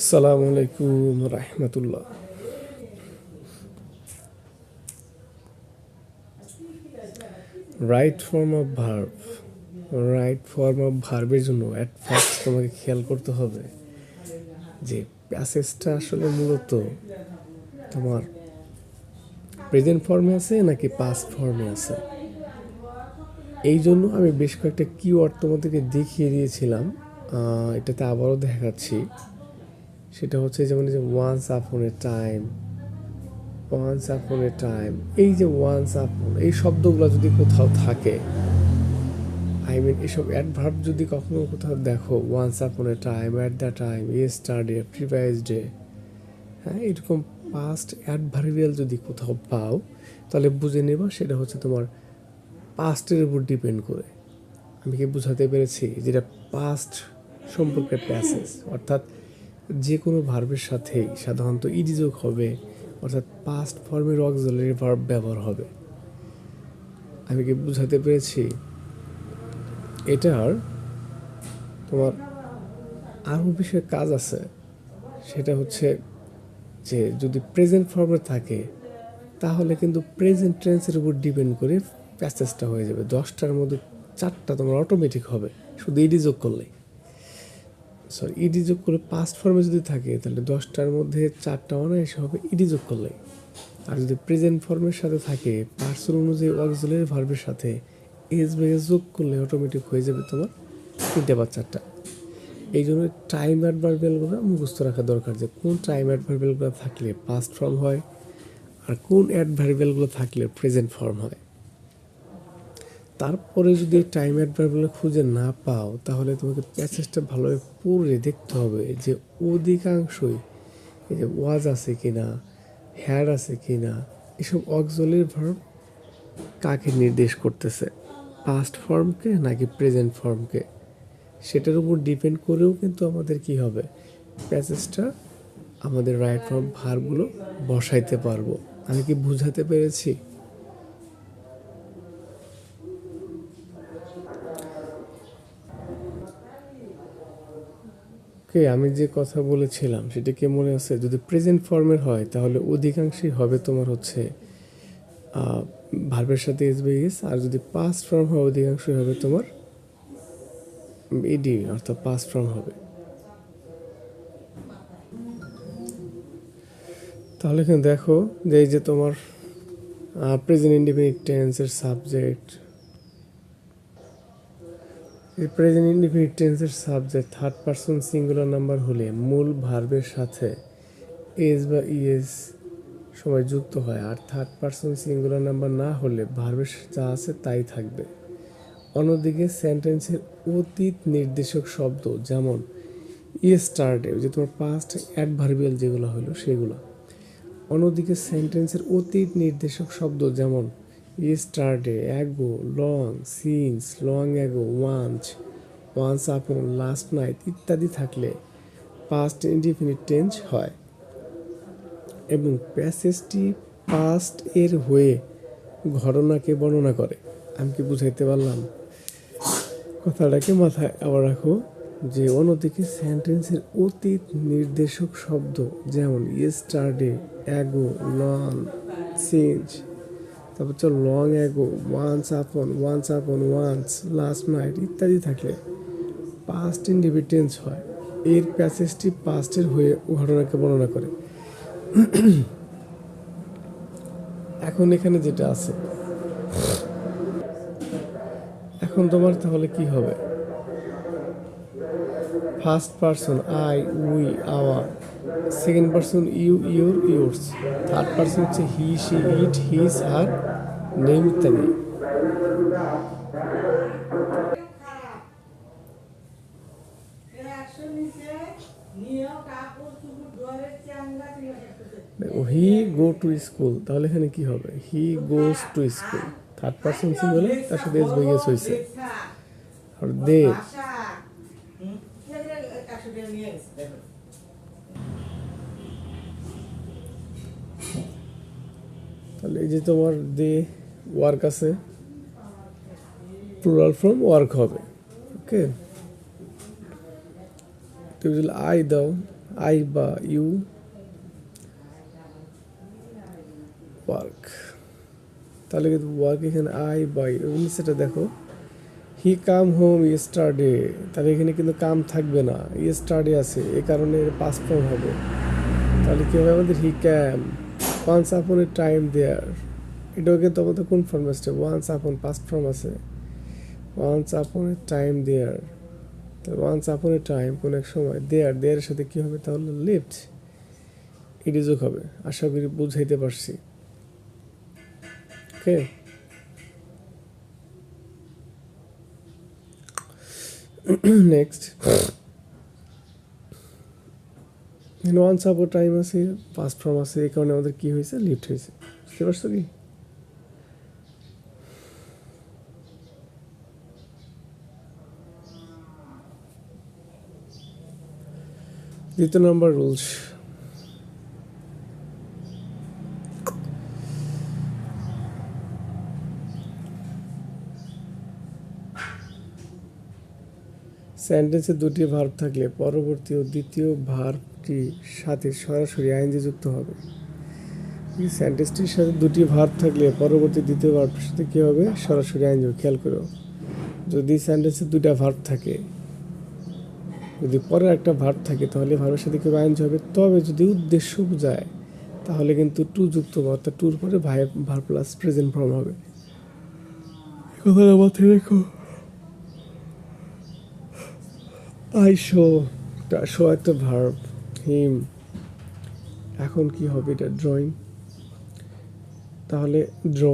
আসসালামু আলাইকুম রহমতুল্লাহ। Right form of verb right form of ভার্বের জন্য অ্যাট ফার্স্ট তোমাকে খেয়াল করতে হবে যে প্যাসেজটা আসলে মূলত তোমার প্রেজেন্ট ফর্মে আছে নাকি পাস্ট ফর্মে আছে? এই জন্য আমি বেশ কয়েকটা কিওয়ার্ড তোমাদেরকে দেখিয়ে দিয়েছিলাম এটাতে আবারও দেখাচ্ছি। সেটা হচ্ছে যেমন যে once upon a time once upon a time এই যে ওয়ান্স আপন এই শব্দগুলো যদি কোথাও থাকে আই মিন এসব অ্যাডভার্ব যদি কখনো কোথাও দেখো once upon a time at the time yesterday previous day হ্যাঁ এরকম পাস্ট অ্যাডভার্বিয়াল যদি কোথাও পাও, তাহলে বুঝে নেবা সেটা হচ্ছে তোমার পাস্টের উপর ডিপেন্ড করে। আমি কি বুঝাতে পেরেছি? যেটা পাস্ট সম্পর্কে প্যাসেজ অর্থাৎ যে কোনো ভার্বের সাথেই সাধারণত ইডি যোগ হবে, অর্থাৎ পাস্ট ফর্মের অক্সিলারি ভার্ব ব্যবহার হবে। আমি কি বুঝাতে পেরেছি? এটার তোমার আরও বিষয়ে কাজ আছে। সেটা হচ্ছে যে যদি প্রেজেন্ট ফর্মে থাকে, তাহলে কিন্তু প্রেজেন্ট টেন্সের উপর ডিপেন্ড করে প্যাসেজটা হয়ে যাবে। দশটার মধ্যে চারটা তোমার অটোমেটিক হবে। শুধু ইডি যোগ করলেই। সরি ইডি যোগ করে পাস্ট ফর্মে যদি থাকে, তাহলে দশটার মধ্যে চারটা অনায়াসে হবে ইডি যোগ করলে আর যদি প্রেজেন্ট ফর্মের সাথে থাকে পার্সন অনুযায়ী অক্সিলারি ভার্বের সাথে এজ বা এজ যোগ করলে অটোমেটিক হয়ে যাবে তোমার তিনটে বা চারটা। এই জন্য টাইম অ্যাডভার্বিয়ালগুলো মুখস্থ রাখা দরকার যে কোন টাইম অ্যাডভার্বিয়ালগুলো থাকলে পাস্ট ফর্ম হয়, আর কোন অ্যাডভার্বিয়ালগুলো থাকলে প্রেজেন্ট ফর্ম হয়। তারপরে যদি টাইম অ্যাডভার্বগুলো খুঁজে না পাও, তাহলে তোমাকে প্যাসেজটা ভালোভাবে পড়ে দেখতে হবে যে অধিকাংশই এই যে ওয়াজ আছে কি না হ্যার আছে কি না এসব অক্সলের ভার্ব কাকে নির্দেশ করতেছে? পাস্ট ফর্মকে নাকি প্রেজেন্ট ফর্মকে সেটার উপর ডিপেন্ড করেও কিন্তু আমাদের কি হবে? প্যাসেজটা আমাদের রাইট ফর্ম ভারগুলো বসাইতে পারব। আমি কি বুঝাতে পেরেছি? ওকে আমি যে কথা বলেছিলাম, সেটা কি মনে আছে? যদি প্রেজেন্ট ফর্মের হয়, তাহলে অধিকাংশই হবে তোমার হচ্ছে ভার্বের সাথে এস বাই এস আর যদি পাস্ট ফর্ম হয়, অধিকাংশই হবে তোমার ইডি অর্থাৎ পাস্ট ফর্ম হবে। তাহলে এখানে দেখো যে এই যে তোমার প্রেজেন্ট ইন্ডিপেন্ডেন্ট টেন্সের সাবজেক্ট প্রেজেন্ট ইন্ডিপেন্ডেন্ট টেন্সের subject third person singular number হলে মূল ভার্বের সাথে এস বা ইএস সময় যুক্ত হয়। আর থার্ড পারসন সিঙ্গুলার নাম্বার না হলে ভার্বের যা আছে তাই থাকবে। অন্যদিকে সেন্টেন্সের অতীত নির্দেশক শব্দ যেমন ইয়েস্টারডে যে তোমার পাস্ট অ্যাডভার্বিয়াল যেগুলো হলো সেগুলো। অন্যদিকে সেন্টেন্সের অতীত নির্দেশক শব্দ যেমন yesterday ago long since long ago once once upon last night ইত্যাদি থাকলে পাস্ট ইনডিফিনিট টেন্স হয়। এবং প্যাসেজটি পাস্ট এর হয়ে ঘটনাকে বর্ণনা করে। আমি কি বুঝাইতে পারলাম? কথাটাকে মাথায় আবার রাখো যে অন্যদিকে সেন্টেন্সের অতীত নির্দেশক শব্দ যেমন ইয়েস্টারডে অ্যাগো লং সিন্স তারপর হচ্ছে long ago once upon once upon once last night ইত্যাদি থাকলে পাস্ট ইন্ডিভিটেন্স হয়। এর প্যাসেজটি পাস্টের হয়ে ঘটনাকে বর্ণনা করে। এখন এখানে যেটা আছে, এখন তোমার তাহলে কি হবে? First person I we our second person you your yours third person হচ্ছে হি সি ইট হিজ আর ইত্যাদি হি গো টু স্কুল তাহলে এখানে কি হবে? He goes to school third person সিঙ্গলে তার সাথে এস বইয়েস হয়েছে। আর দে। তাহলে এই যে তোমার দে। ওয়ার্ক আছে প্লুরাল ফ্রম ওয়ার্ক হবে ওকে তুমি যদি আই দাও আই বা ইউ ওয়ার্ক তাহলে কিন্তু ওয়ার্ক এখানে আই বা ইউ সেটা দেখো হি কাম হোম ইয়েস্টারডে তাহলে এখানে কিন্তু কাম থাকবে না ইয়েস্টারডে আছে, এ কারণে পাস ফর্ম হবে, তাহলে কী হবে আমাদের হি ক্যাম ওয়ান্স আপন এ টাইম দেয়ার এটাও কিন্তু আমাদের কোন ফর্ম আসছে ওয়ান্স আপন পাস্ট ফর্ম আছে। ওয়ান্স আপন এ টাইম দেয়ার তো ওয়ান্স আপন এ টাইম কোন এক সময় দেয়ার দেয়ারের সাথে কী হবে? তাহলে লিফট যোগ হবে। আশা করি বুঝাইতে পারছি। Okay next once upon time আছে পাস্ট ফর্ম আছে, এই কারণে আমাদের কী হয়েছে? লিফট হয়েছে। বুঝতে পারছ কি? দ্বিতীয় নম্বর রুলস। সেন্টেন্সে দুটি ভার্ব থাকলে পরবর্তী ও দ্বিতীয় ভার্বটির সাথে সরাসরি আইনজি যুক্ত হবে সেন্টেন্সটির সাথে দুটি ভার্ব থাকলে পরবর্তী দ্বিতীয় ভার্বের সাথে কী হবে? সরাসরি আইনজি খেয়াল করো, যদি সেন্টেন্সে দুটা ভার্ব থাকে যদি পরে একটা ভার্ব থাকে তাহলে ভার্বের সাথে কেউ আইনজি হবে তবে যদি উদ্দেশ্য বোঝায় তাহলে কিন্তু টু যুক্ত হবে অর্থাৎ টুর পরে ভাই ভার প্লাস প্রেজেন্ট ফর্ম হবে। কথাটা মাথায় রেখো আই শো শো একটা ভার্ব হিম এখন কি হবে এটা? ড্রয়িং তাহলে ড্র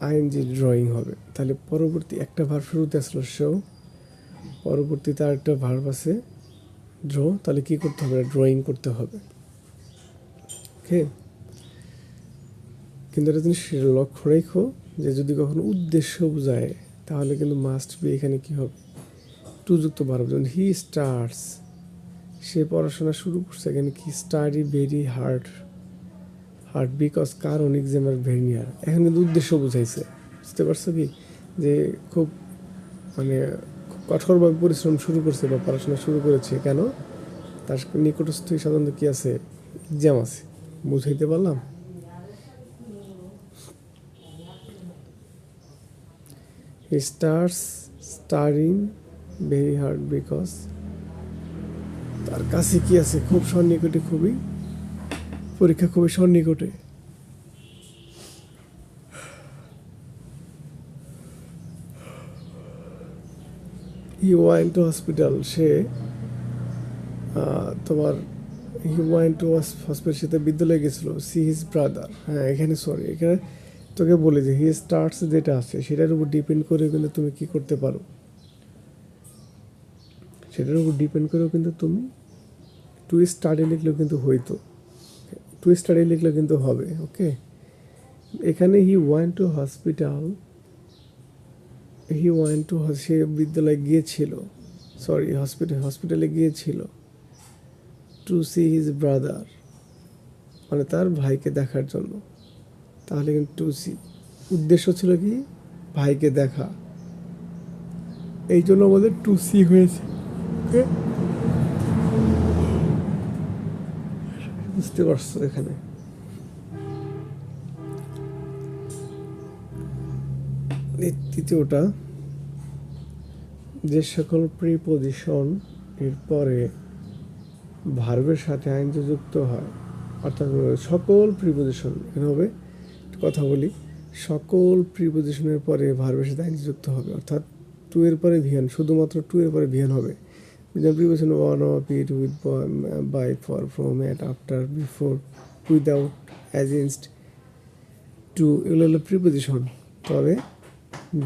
আইএনজি ড্রয়িং হবে তাহলে পরবর্তী একটা ভার্ব শুরুতে আসলো শো পরবর্তীতে আরেকটা ভার্ব আছে ড্র তাহলে কি করতে হবে? ড্রয়িং করতে হবে। ওকে কিন্তু এটা জিনিস লক্ষ্য রেখো, যে যদি কখনো উদ্দেশ্য বোঝায়, তাহলে কিন্তু মাস্ট বি এখানে কি হবে? টু যুক্ত ভার্ব যেমন হি স্টার্টস সে পড়াশোনা শুরু করছে, এখানে কি study very hard hard because কারণ এক্সামের ভেরি নিয়ার এখন কিন্তু উদ্দেশ্য বুঝাইছে। বুঝতে পারছ কি? যে খুব মানে কঠোরভাবে পরিশ্রম শুরু করছে বা পড়াশোনা শুরু করেছে, কেন? তার নিকটস্থ সাধারণত কি আছে? এক্সাম আছে। বুঝাইতে পারলাম? He starts studying very hard because তার কাছে কি আছে? খুব সন্নিকটে, খুবই। পরীক্ষা খুবই সন্নিকটে। হি ওয়াইন টু হসপিটাল, সে তোমার হি ওয়াইন টু হসপিটাল সে তার বিদ্যালয়ে গেছিল, সি হিজ ব্রাদার। হ্যাঁ এখানে, সরি, এখানে তোকে বলি যে, হি স্টার্টস যেটা আছে, সেটার উপর ডিপেন্ড করে কিন্তু তুমি কি করতে পারো। সেটার উপর ডিপেন্ড করেও কিন্তু তুমি টু স্টাডি লিখলেও কিন্তু হইতো। টু স্টাডি লিখলেও কিন্তু হবে ওকে এখানে he went to hospital he went to সে বিদ্যালয়ে গিয়েছিল সরি হসপিটাল হসপিটালে গিয়েছিল টু সি হিজ ব্রাদার মানে তার ভাইকে দেখার জন্য। তাহলে কিন্তু টু সি উদ্দেশ্য ছিল কি? ভাইকে দেখা। এই জন্য আমাদের টু সি হয়েছে। বুঝতে পারছ এখানে? তৃতীয়টা যে সকল প্রিপোজিশন এর পরে ভার্বের সাথে আইনজি যুক্ত হয়, অর্থাৎ সকল প্রিপোজিশন এখানে হবে কথা বলি, সকল প্রিপোজিশনের পরে ভার্বের সাথে আইনজি যুক্ত হবে, অর্থাৎ টু এর পরে ভিয়ান, শুধুমাত্র টু এর পরে ভিয়ান হবে। Preposition one of it with by, for, from at after, before, without against to, এগুলো হলো প্রিপোজিশন। তবে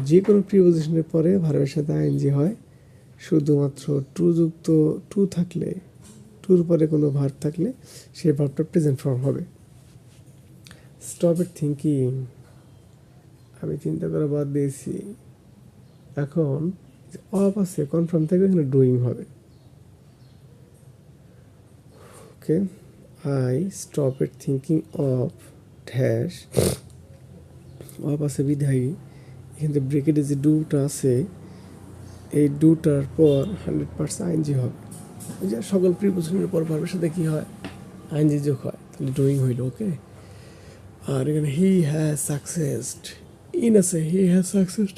যে কোনো প্রিপোজিশনের পরে ভার্বের সাথে আইনজি হয়। শুধুমাত্র টু যুক্ত টু থাকলে টুর পরে কোনো ভার্ব থাকলে সেই ভার্বটা প্রেজেন্ট ফর্ম হবে। স্টপ ইট থিঙ্কিং আমি চিন্তা করা বাদ দিয়েছি। এখন, অফ আছে কনফার্ম থেকে এখানে ডুইং হবে। Okay I stop it thinking of dash of আছে বিধায়ী। এখানে ব্রেকেটে যে ডুটা আছে এই ডুটার পর হান্ড্রেড পার্সেন্ট আইনজি হবে। ওই যে সকল প্রিপোজিশনের পর ভার্বের সাথে কী হয়? আইনজি যোগ হয়। তাহলে ডুইং হইল ওকে আর এখানে হি হ্যাজ সাকসেসড ইন আছে হি হ্যাজ সাকসেসড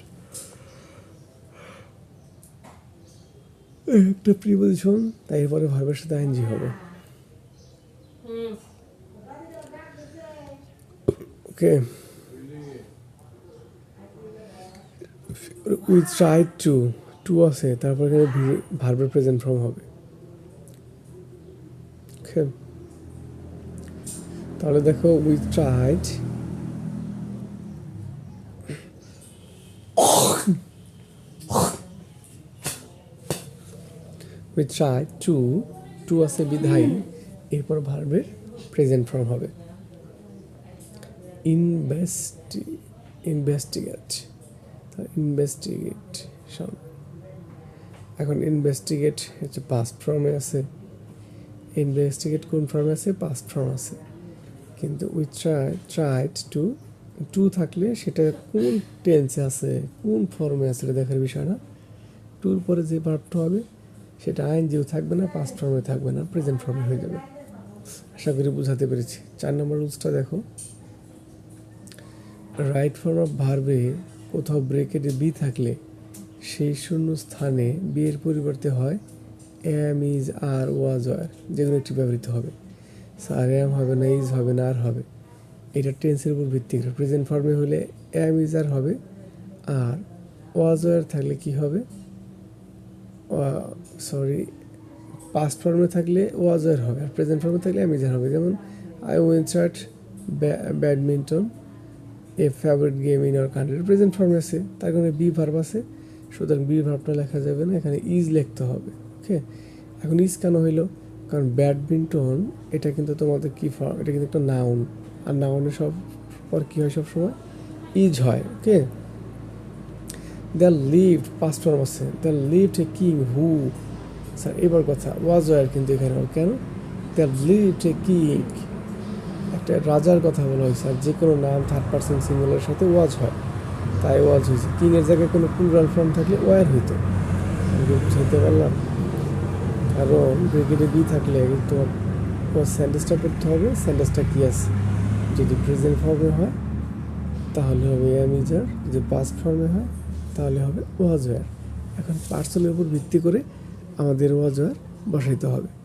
একটা প্রিপোজিশন তাই এরপরে ভার্বের সাথে আইনজি হবে। Okay with try to to আছে, তারপর এখানে ভার্বের প্রেজেন্ট ফর্ম হবে। ওকে তাহলে দেখো with tried with try to to আছে বিধাই এরপর ভার্বের প্রেজেন্ট ফর্ম হবে। ইনভেস্টি ইনভেস্টিগেট ইনভেস্টিগেশন এখন ইনভেস্টিগেট হচ্ছে পাস্ট ফর্মে আছে। ইনভেস্টিগেট কোন ফর্মে আছে? পাস্ট ফর্ম আছে। কিন্তু we try tried to to থাকলে সেটা কোন টেন্সে আছে, কোন ফর্মে আছে, এটা দেখার বিষয় না। টুর পরে যে ভার্বটা হবে, সেটা আইন যেও থাকবে না পাস্ট ফর্মে থাকবে না প্রেজেন্ট ফর্মে হয়ে যাবে। আশা করি বুঝাতে পেরেছি। চার নম্বর রুলসটা দেখো। রাইট ফর্ম অফ ভার্বে কোথাও ব্রেকেটে বি থাকলে সেই শূন্য স্থানে বি এর পরিবর্তে হয় এম ইজ আর ওয়াজ আর যেগুলো একটি ব্যবহৃত হবে। আর এম হবে না ইজ হবে না আর হবে। এটা টেন্সের উপর ভিত্তি করে। প্রেজেন্ট ফর্মে হলে এম ইজ আর হবে আর ওয়াজ ওয়ার থাকলে কি হবে? সরি পাস্ট ফর্মে থাকলে ওয়াজ ওয়ার হবে, আর প্রেজেন্ট ফর্মে থাকলে এম ইজ আর হবে। যেমন I উইন্সার্ট badminton a favourite game in our country present ফর্মে আছে, তার কারণে বি ভার্ব আছে, সুতরাং বি ভার্বটা লেখা যাবে না, এখানে ইজ লিখতে হবে ওকে এখন ইজ কেন হইল? কারণ ব্যাডমিন্টন এটা কিন্তু তোমাদের কি ফর্ম এটা কিন্তু একটা নাউন আর নাউনের সব, পর কী হয় সবসময়? ইজ হয় okay the lived past form আছে the lived a king who sir এবার কথা ওয়াজ ওয়ার কিন্তু এখানে কেন? দ্য লিভড এ কিং একটা রাজার কথা বলা হয়েছে, আর যে কোনো নাম থার্ড পার্সন সিঙ্গুলার সাথে ওয়াজ হয়। তাই ওয়াজ হয়েছে। কিংয়ের জায়গায় কোনো প্লুরাল ফর্ম থাকলে ওয়ার হইতো। বুঝাইতে পারলাম? কারণ ব্রিগেডে বি থাকলে তোমার তোমার স্যান্ডেসটা পড়তে হবে। স্যান্ডেসটা কী আছে? যদি প্রেজেন্ট ফর্মে হয়, তাহলে হবে অ্যামিজার যদি পাস্ট ফর্মে হয়, তাহলে হবে ওয়াজ ওয়ার। এখন পার্সনের উপর ভিত্তি করে আমাদের ওয়াজ ওয়ার বসাইতে হবে।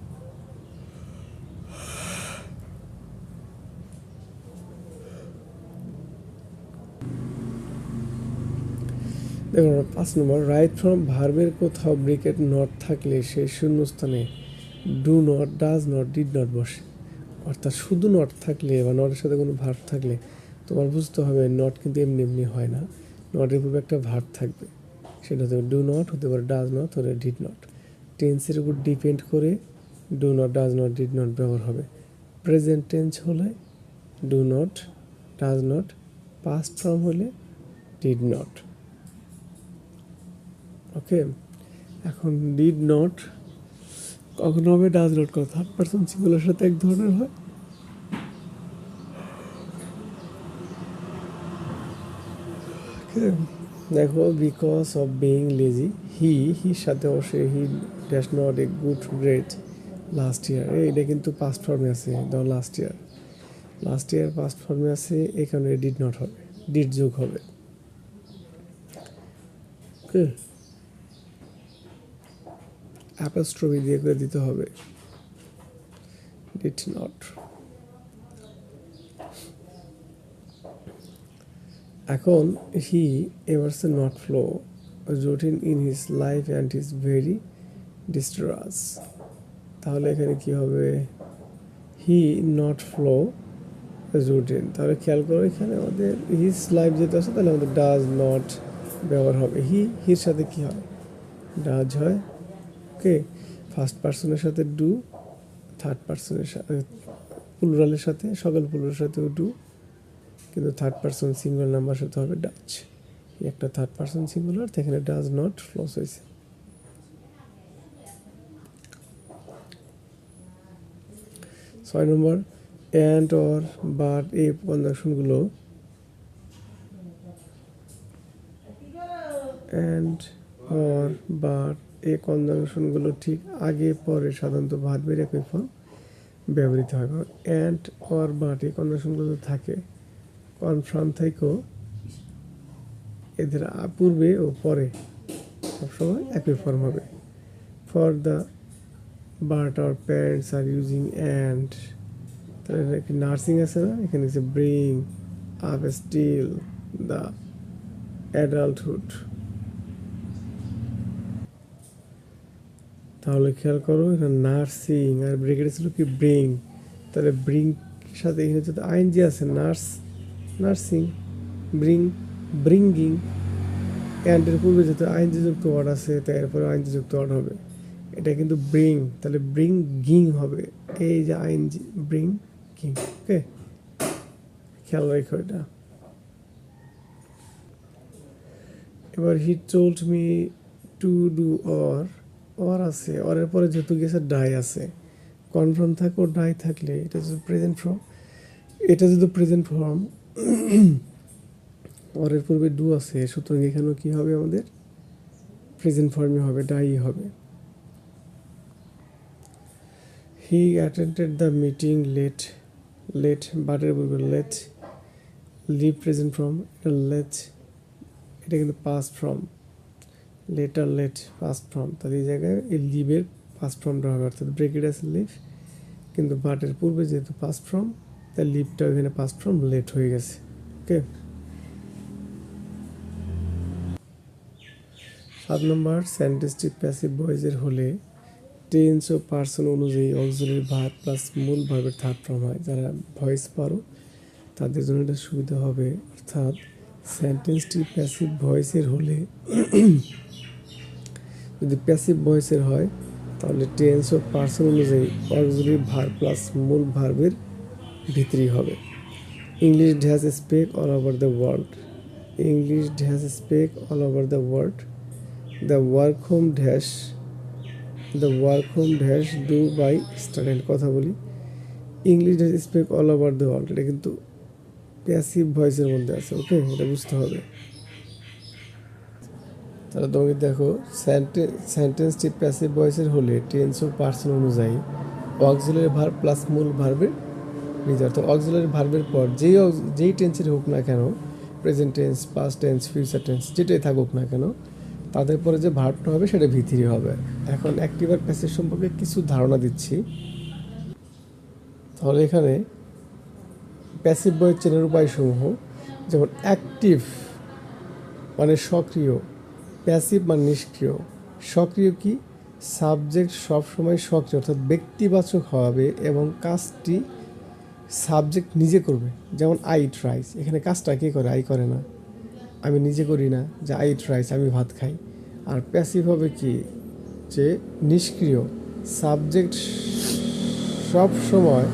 দেখুন, পাঁচ নম্বর রাইট ফ্রম ভার্বের কোথাও ব্রিকেট নট থাকলে সেই শূন্যস্থানে do not does not did not বসে। অর্থাৎ শুধু নট থাকলে বা নটের সাথে কোনো ভার্ব থাকলে তোমার বুঝতে হবে নট কিন্তু এমনি এমনি হয় না। নটের পূর্বে একটা ভার্ব থাকবে। সেটা হতে পারে ডু নট হতে পারে ডাজ নট হতে ডিড নট টেন্সের উপর ডিপেন্ড করে do not does not did not ব্যবহার হবে। প্রেজেন্ট টেন্স হলে do not does not past form হলে ডিড নট ওকে এখন ডিড নট কখনো হবে ডাজ নট কখনো থার্ড পার্সন সিঙ্গুলার সাথে এক ধরনের হয়? দেখো because of being lazy he হির সাথে অবশ্যই he dash not a good great last year এটা কিন্তু পাস্ট ফর্মে আছে ধর last year last year past ফর্মে আছে, এখানে ডিড নট হবে ডিড যোগ হবে। ওকে অ্যাপোস্ট্রফি দিয়ে করে দিতে হবে। ডিড নট এখন he এভারসে not follow routine in his life and is very distress তাহলে এখানে কি হবে? হি নট ফ্লো রুটিন তাহলে খেয়াল করো এখানে আমাদের হিজ লাইফ যেটা আছে, তাহলে আমাদের ডাজ নট ব্যবহার হবে। হি হির সাথে কি হয়? ডাজ হয়? ওকে ফার্স্ট পার্সনের সাথে ডু থার্ড পার্সনের সাথে প্লুরালের সাথে, সকল প্লুরালের সাথেও ডু কিন্তু থার্ড পার্সন সিঙ্গুলার নাম্বার সাথে হবে ডাচ একটা থার্ড পার্সন সিঙ্গুলার সেখানে ডাজ নট ফ্লস হয়েছে। ছয় নম্বর অ্যান্ড অর বাট এই কনজাকশনগুলো অ্যান্ড অর বাট এই কনজাংশনগুলো ঠিক আগে, পরে সাধারণত ভার্বের একই ফর্ম ব্যবহৃত হয়। কারণ অ্যান্ড অর বাট এই কনজাংশনগুলো থাকে। কনফার্ম থেকেও এদের পূর্বে ও পরে সবসময় একই ফর্ম হবে। For the but are parents are using and তাহলে একটি নার্সিং আছে না? এখানে হচ্ছে bring up still the adulthood তাহলে খেয়াল করো, এখানে নার্সিং আর ব্রেকেট ছিল কি ব্রিং তাহলে ব্রিং সাথে এখানে যদি আইনজি আছে নার্স নার্সিং ব্রিং ব্রিঙ্গিং অ্যান্ডের পূর্বে যেহেতু আইনজি যুক্ত ওয়ার্ড আছে, তাই এরপরে আইনজি যুক্ত ওয়ার্ড হবে। এটা কিন্তু ব্রিং তাহলে ব্রিং গিং হবে। এই যে আইনজি ব্রিং গিং ওকে খেয়াল রাখো এটা। এবার he told me to do or or আছে অরের পরে যেহেতু গেছে ডাই আছে। কনফার্ম থাকো ডাই থাকলে এটা যদি প্রেজেন্ট ফর্ম এটা যদি প্রেজেন্ট ফর্ম অরের পূর্বে ডু আছে, সুতরাং এখানেও কি হবে আমাদের? প্রেজেন্ট ফর্মে হবে ডাই হবে। He attended the meeting late late বাটের পূর্বে লেট লিভ প্রেজেন্ট ফর্ম এটা লেট এটা কিন্তু past form later late past form তাহলে এই জায়গায় এই লিভের পাস ফর্মটা হবে, অর্থাৎ ব্রেকেট আছে লিভ কিন্তু বাটের পূর্বে যেহেতু পাস ফর্ম তাই লিভটা ওইখানে পাস ফর্ম লেট হয়ে গেছে ওকে সাত নম্বর সেন্টেন্সটি প্যাসিভ ভয়েসের হলে টেন্স ও পার্সন অনুযায়ী অক্সিলারি ভার্ব প্লাস মূল ভার্বের থার্ড ফর্ম হয়, যারা ভয়েস পারো তাদের জন্য এটা সুবিধা হবে, অর্থাৎ সেন্টেন্সটি প্যাসিভ ভয়েসের হলে যদি প্যাসিভ ভয়েসের হয়, তাহলে টেন্স ও পার্সন অনুযায়ী অক্সিলারি ভার্ব প্লাস মূল ভার্বের ভিতরেই হবে। English dash speak all over the world English dash speak all over the world the work home dash the work home dash do by student কথা বলি। English dash speak all over the world এটা কিন্তু passive ভয়েসের মধ্যে আছে ওকে এটা বুঝতে হবে। তাহলে তোমাকে দেখো সেন্টেন্সটি প্যাসিভ ভয়েসের হলে টেন্স ও পার্সন অনুযায়ী অক্সিলারি ভার্ব প্লাস মূল ভার্বের নিজে অর্থাৎ অক্সিলারি ভার্বের পর যেই যেই টেন্সের হোক না কেন present tense past tense future tense যেটাই থাকুক না কেন, তাদের পরে যে ভার্বটা হবে সেটা ভিতরি হবে। এখন অ্যাক্টিভ আর প্যাসিভ সম্পর্কে কিছু ধারণা দিচ্ছি। তাহলে এখানে প্যাসিভ বয়ের চেনের উপায়সমূহ, যেমন অ্যাক্টিভ মানে সক্রিয় প্যাসিভ মানে নিষ্ক্রিয়। সক্রিয় কি? সাবজেক্ট সবসময় সক্রিয়, অর্থাৎ ব্যক্তিবাচক হবে এবং কাজটি সাবজেক্ট নিজে করবে। যেমন আই ট্রাইস এখানে কাজটা কে করে? আই করে না। আমি নিজে করি না যে আই ট্রাইস আমি ভাত খাই। আর প্যাসিভ হবে কি? যে, নিষ্ক্রিয়। সাবজেক্ট সব সময়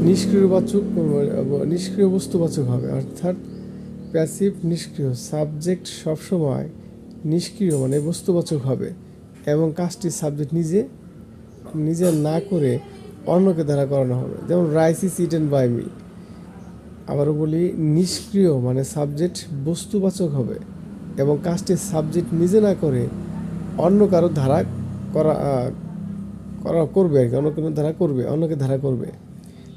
নিষ্ক্রিয়বাচক নিষ্ক্রিয় বস্তুবাচক হবে, অর্থাৎ প্যাসিভ, নিষ্ক্রিয়। সাবজেক্ট সবসময় নিষ্ক্রিয় মানে বস্তুবাচক হবে এবং কাজটি সাবজেক্ট নিজে নিজে না করে অন্যকে দ্বারা করানো হবে। যেমন rice is eaten by me আবারও বলি, নিষ্ক্রিয় মানে সাবজেক্ট বস্তুবাচক হবে এবং কাজটি সাবজেক্ট নিজে না করে অন্য কারও ধারা করা করা করবে আর কি, অন্য কোনো ধারা করবে, অন্যকে ধারা করবে।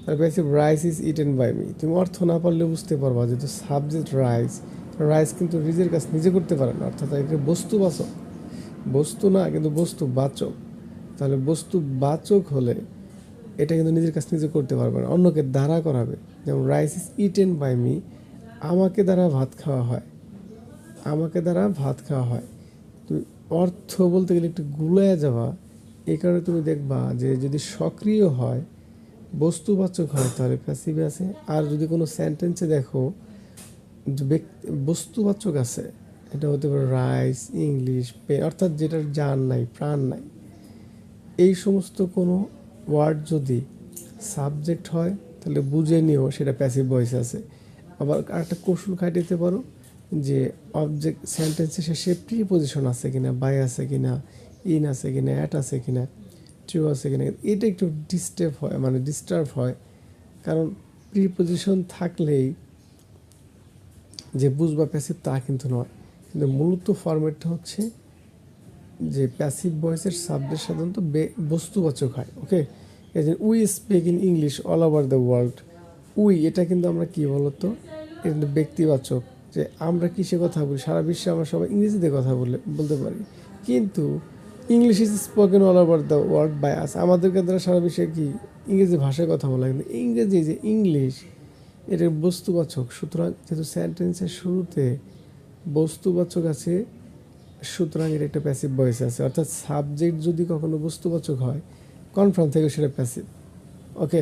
তার passive rice is eaten by me তুমি অর্থ না পারলে বুঝতে পারবা যেহেতু সাবজেক্ট রাইস রাইস কিন্তু নিজের কাজ নিজে করতে পারে না। অর্থাৎ এটা বস্তুবাচক। বস্তু না, কিন্তু বস্তু বাচক তাহলে বস্তু বাচক হলে এটা কিন্তু নিজের কাছ নিজে করতে পারবে না। অন্যকে দ্বারা করাবে। যেমন rice is eaten by me. আমাকে দ্বারা ভাত খাওয়া হয়। আমাকে দ্বারা ভাত খাওয়া হয়। তুমি অর্থ বলতে গেলে একটু গুলায় যাওয়া। এই কারণে তুমি দেখবা যে যদি সক্রিয় হয়, বস্তুবাচক হয়, তাহলে প্যাসিভে আছে। আর যদি কোনো সেন্টেন্সে দেখো বস্তুবাচক আছে। এটা হতে পারে রাইস ইংলিশ, পে অর্থাৎ যেটার জান নাই, প্রাণ নাই। এই সমস্ত কোনো ওয়ার্ড যদি সাবজেক্ট হয়, তাহলে বুঝে নিও সেটা প্যাসিভ ভয়েস আছে। আবার আরেকটা কৌশল খাটিতে পারো, যে অবজেক্ট সেন্টেন্সে শেষে প্রিপোজিশন আছে কিনা বাই আছে কিনা ইন আছে কিনা অ্যাট আছে কিনা ট্রু আছে কিনা, এটা একটু ডিস্টার্ব হয় মানে ডিস্টার্ব হয়। কারণ প্রিপোজিশন থাকলেই যে বুঝবা প্যাসিভ তা কিন্তু নয়। কিন্তু মূলত ফরম্যাটটা হচ্ছে যে প্যাসিভ ভয়েসের সাবজেক্ট সাধারণত বে- বস্তুবাচক হয় ওকে এই যে we speak in English all over the world we এটা কিন্তু আমরা কী বলতো? এটা কিন্তু ব্যক্তিবাচক, যে আমরা কিসে কথা বলি? সারা বিশ্বে আমরা সবাই ইংরেজিতে কথা বলে, বলতে পারি। কিন্তু English is spoken all over the world by us আমাদেরকে দ্বারা সারা বিশ্বে কি? ইংরেজি ভাষায় কথা বলা কিন্তু ইংরেজি যে ইংলিশ এটা বস্তুবাচক। সুতরাং যেহেতু সেন্টেন্সের শুরুতে বস্তুবাচক আছে, সুতরাং এর একটা প্যাসিভ ভয়েস আছে। অর্থাৎ সাবজেক্ট যদি কখনো বস্তুবাচক হয় কনফার্ম থেকে সেটা প্যাসিভ ওকে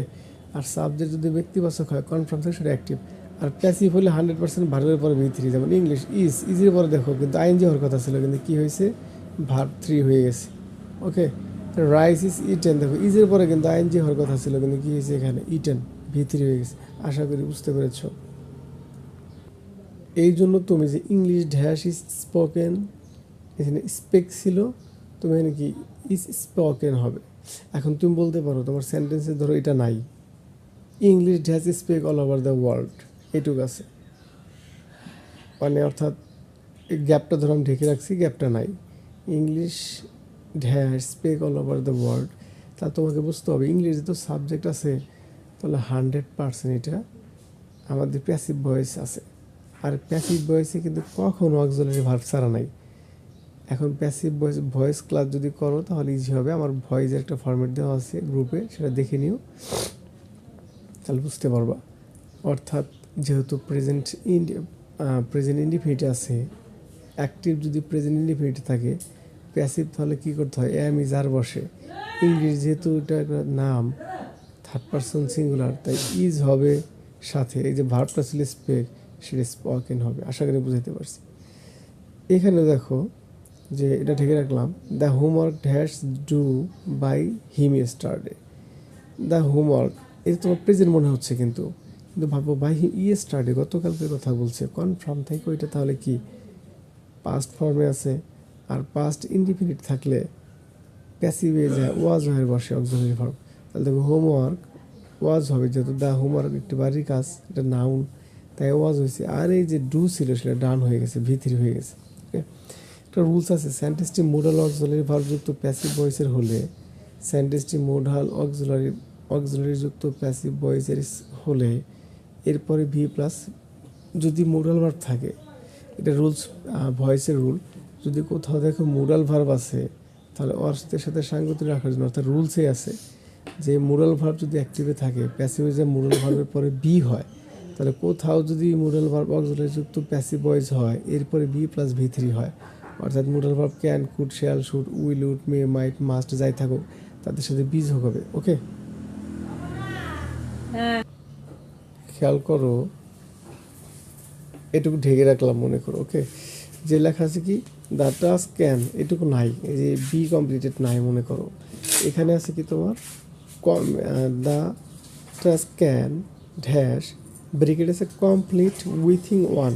আর সাবজেক্ট যদি ব্যক্তিবাচক হয় কনফার্ম থেকে সেটা অ্যাক্টিভ আর প্যাসিভ হলে হান্ড্রেড পার্সেন্ট ভার্বের পরে বি থ্রি যেমন ইংলিশ ইজ ইজির পরে দেখো, কিন্তু আইনজি হওয়ার কথা ছিল, কিন্তু কী হয়েছে? ভার্ব থ্রি হয়ে গেছে। ওকে রাইস ইজ ইটেন দেখো ইজের পরে কিন্তু আইনজি হওয়ার কথা ছিল, কিন্তু কি হয়েছে এখানে? ইটেন ভি থ্রি হয়ে গেছে। আশা করি বুঝতে পেরেছ। এই জন্য তুমি যে ইংলিশ ড্যাশ ইজ স্পোকেন এখানে স্পেক ছিল, তুমি এখানে কি ইজ স্পোকেন হবে। এখন তুমি বলতে পারো, তোমার সেন্টেন্সে ধরো এটা নাই। English dash speak all over the world এটুক আছে। মানে অর্থাৎ গ্যাপটা ধরো আমি ঢেকে রাখছি গ্যাপটা নাই। English dash speak all over the world তা তোমাকে বুঝতে হবে। ইংলিশে তো সাবজেক্ট আছে তাহলে হান্ড্রেড পার্সেন্ট এটা আমাদের প্যাসিভ ভয়েস আছে। আর প্যাসিভ ভয়েসে কিন্তু কখনো অক্সিলারি ভার্ব ছাড়া নাই। এখন প্যাসিভ ভয়েস ভয়েস ক্লাস যদি করো, তাহলে ইজি হবে। আমার ভয়েসের একটা ফরম্যাট দেওয়া আছে গ্রুপে সেটা দেখে নিও। তাহলে বুঝতে পারবা। অর্থাৎ যেহেতু প্রেজেন্ট ইন্ডি প্রেজেন্ট ইন্ডিফিনিট আছে অ্যাক্টিভ যদি প্রেজেন্ট ইন্ডিফিনিট থাকে প্যাসিভ তাহলে কী করতে হয়? এম ইজ আর বসে। ইংলিশ যেহেতু এটা একটা নাম থার্ড সিঙ্গুলার তাই ইজ হবে সাথে, এই যে ভার্বটা ছিল স্পেক সেটা স্পকেন হবে। আশা করি বুঝাতে পারছি। এখানে দেখো যে এটা ঢেকে রাখলাম the homework dash do by him yesterday the homework এটা তোমার প্রেজেন্ট মনে হচ্ছে কিন্তু। কিন্তু ভাবো বাই হিম ই স্টারডে গতকালকের কথা বলছে। কনফার্ম থেকে ওইটা তাহলে কি? পাস্ট ফর্মে আছে। আর পাস্ট ইনডিফিনিট থাকলে প্যাসিভে যায় ওয়াজ হয়ে বসে অক্সিলারি ভার্ব তাহলে দেখো হোমওয়ার্ক ওয়াজ হবে যেহেতু দ্য হোমওয়ার্ক একটি বাড়ির কাজ, এটা নাউন তাই ওয়াজ হয়েছে। আর এই যে ডু ছিল, সেটা ডান হয়ে গেছে ভিতরি হয়ে গেছে ওকে একটা রুলস আছে সেন্টেন্সটি মোডাল অক্সিলারি ভার্বযুক্ত প্যাসিভ ভয়েসের হলে সেন্টেন্সটি মোডাল অক্সিলারি অক্সিলারি যুক্ত প্যাসিভ ভয়েসের হলে, এরপরে ভি প্লাস যদি মোডাল ভার্ব থাকে, এটা রুলস ভয়েসের রুল যদি কোথাও দেখো মোডাল ভার্ব আছে, তাহলে অর্থের সাথে সাংগতি রাখার জন্য অর্থাৎ রুলসে আছে যে মোরাল ভার্ব যদি অ্যাক্টিভে থাকে প্যাসিভে যে মোরাল ভার্বের পরে বি হয়, তাহলে কোথাও যদি মোরাল ভার্ব অক্সিলারি যুক্ত প্যাসিভ ভয়েস হয় এরপরে বি প্লাস ভি থ্রি হয়। অর্থাৎ moral verb can could shall should will would may might must যাই থাকুক, তাদের সাথে বীজ যোগ হবে ওকে খেয়াল করো, এটুকু ঢেকে রাখলাম মনে করো ওকে যে লেখা আছে কি? দ্য টাস্ক ক্যান এটুকু নাই, এই যে বি কমপ্লিটেড নাই মনে করো। এখানে আছে কি তোমার? The task can dash bracket আছে কমপ্লিট উইথিং ওয়ান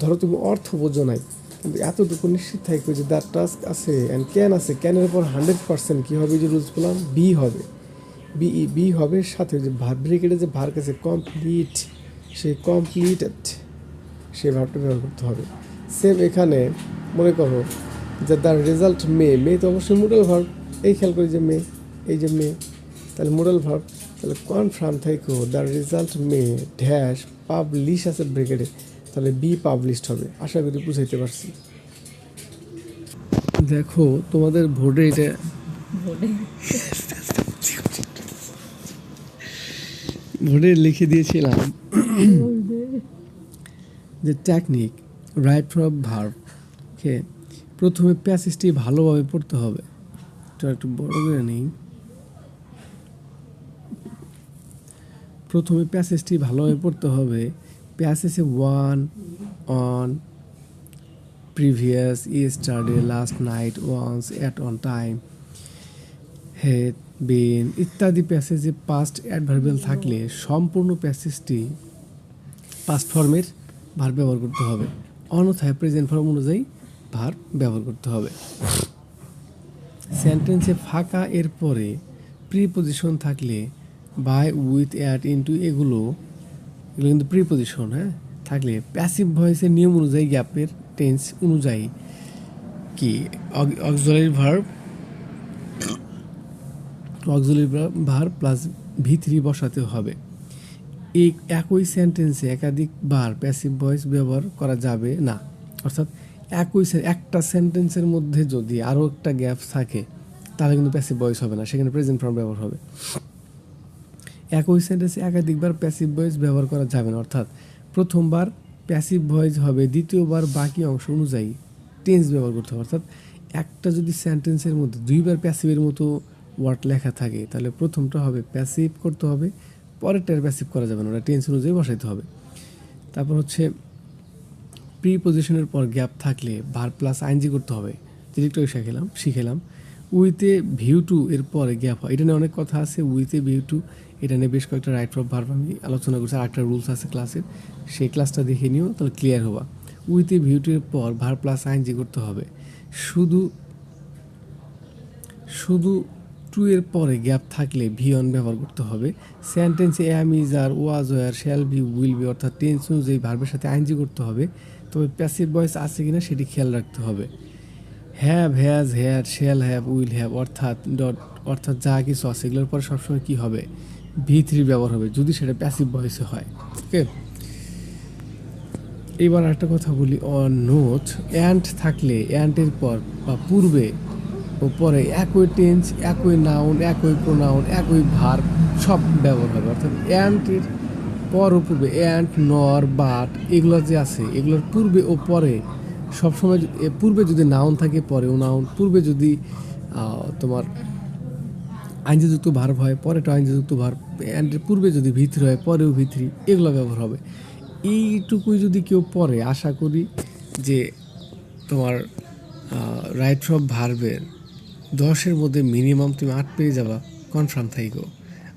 ধরো তুমি অর্থ বোঝো নাই, কিন্তু এতটুকু নিশ্চিত থাকবে যে দ্য টাস্ক আছে অ্যান্ড ক্যান আছে। ক্যানের উপর হান্ড্রেড পার্সেন্ট কী হবে যে রুলস বললাম? বি হবে। বি বি হবে সাথে যে ভার ব্রিকেটে যে ভার কাছে কমপ্লিট সেই কমপ্লিটেড সেই ভাবটা ব্যবহার করতে হবে। সেম এখানে মনে করো যে দ্য রেজাল্ট মে মে তো অবশ্যই মোডাল ভার্ব এই খেয়াল করি যে মে, এই যে মে তাহলে মোডাল ভার্ব তাহলে confirm থাইকো the result may dash publish আছে ব্রিগেডে তাহলে বি পাবলিশড হবে। আশা করি বুঝাইতে পারছি। দেখো তোমাদের ভোটে এটা ভোটে লিখে দিয়েছিলাম যে technique right form verb okay প্রথমে প্যাসেজটি ভালোভাবে পড়তে হবে। এটা একটু বড় করে নিই। প্রথমে প্যাসেজটি ভালোভাবে পড়তে হবে। প্যাসেজে one on previous yesterday last night once at on time had been ইত্যাদি প্যাসেজে পাস্ট অ্যাডভার্বিয়াল থাকলে সম্পূর্ণ প্যাসেজটি পাস্ট ফর্মের ভার ব্যবহার করতে হবে। অন্যথায় প্রেজেন্ট ফর্ম অনুযায়ী ভার ব্যবহার করতে হবে। সেন্টেন্সে ফাঁকা এর পরে প্রিপোজিশন থাকলে বাই উইথ অ্যাট ইন্টু এগুলো এগুলো কিন্তু প্রিপোজিশন হ্যাঁ? থাকলে প্যাসিভ ভয়েসের নিয়ম অনুযায়ী গ্যাপের টেন্স অনুযায়ী কি? Auxiliary verb auxiliary verb plus V three বসাতে হবে। এই একই সেন্টেন্সে একাধিকবার প্যাসিভ ভয়েস ব্যবহার করা যাবে না। অর্থাৎ একই একটা সেন্টেন্সের মধ্যে যদি আরও একটা গ্যাপ থাকে, তাহলে কিন্তু প্যাসিভ ভয়েস হবে না। সেখানে প্রেজেন্ট ফর্ম ব্যবহার হবে। একই সেন্টেন্সে একাধিকবার প্যাসিভ ভয়েস ব্যবহার করা যাবে না, অর্থাৎ প্রথমবার প্যাসিভ ভয়েস হবে, দ্বিতীয়বার বাকি অংশ অনুযায়ী টেন্স ব্যবহার করতে হবে, অর্থাৎ একটা যদি সেন্টেন্সের মধ্যে দুইবার প্যাসিভের মতো ওয়ার্ড লেখা থাকে, তাহলে প্রথমটা হবে প্যাসিভ করতে হবে, পরেরটার প্যাসিভ করা যাবে না, ওটা টেন্স অনুযায়ী বসাইতে হবে। তারপর হচ্ছে প্রি পজিশনের পর গ্যাপ থাকলে ভার প্লাস আইনজি করতে হবে, যেটা একটু শিখেলাম শিখেলাম উইথে ভিউ টু এর পরে গ্যাপ হয়। এটা নিয়ে অনেক কথা আছে। উইথে ভিউ টু এটা নিয়ে বেশ কয়েকটা রাইট অফ ভার্ব আমি আলোচনা করছি। আর একটা রুলস আছে ক্লাসের সেই ক্লাসটা দেখে নিও, তাহলে ক্লিয়ার হবা। উইথে ভিউ টু এর পর ভার প্লাস আইন আইনজি করতে হবে। শুধু শুধু টু এর পরে গ্যাপ থাকলে ভি অন ব্যবহার করতে হবে। সেন্টেন্সে am is are was were shall be will be অর্থাৎ টেন্স অনুযায়ী ভার্বের সাথে আইনজি করতে হবে। তবে প্যাসিভ ভয়েস আছে কিনা সেটি খেয়াল রাখতে হবে। Have has had shall have will have অর্থাৎ ডট অর্থাৎ যা কিছু আছে, এগুলোর পরে সবসময় কী হবে? ভি থ্রি ব্যবহার হবে, যদি সেটা প্যাসিভ ভয়েসে হয় ওকে এবার একটা কথা বলি নোট অ্যান্ট থাকলে অ্যান্টের পর বা পূর্বে ও পরে একই টেন্স একই নাউন একই প্রোনাউন একই ভার সব ব্যবহার হবে। অর্থাৎ অ্যান্টের পর ও পূর্বে অ্যান্ট নর বাট এগুলো যে আছে, এগুলোর পূর্বে ও পরে সবসময় পূর্বে যদি নাউন থাকে পরে ও নাউন। পূর্বে যদি তোমার আইনযুক্ত ভার্ব হয় পরে পরেটা আইনযুক্ত ভার্ব। অ্যান্ডের পূর্বে যদি ভিতরি হয়, পরেও ভিতরি। এগুলো ব্যবহার হবে। এইটুকুই যদি কেউ পরে আশা করি যে তোমার রাইট সব ভার্বের দশের মধ্যে মিনিমাম তুমি আট পেয়ে যাবা। কনফার্ম থাইকো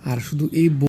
আর শুধু এই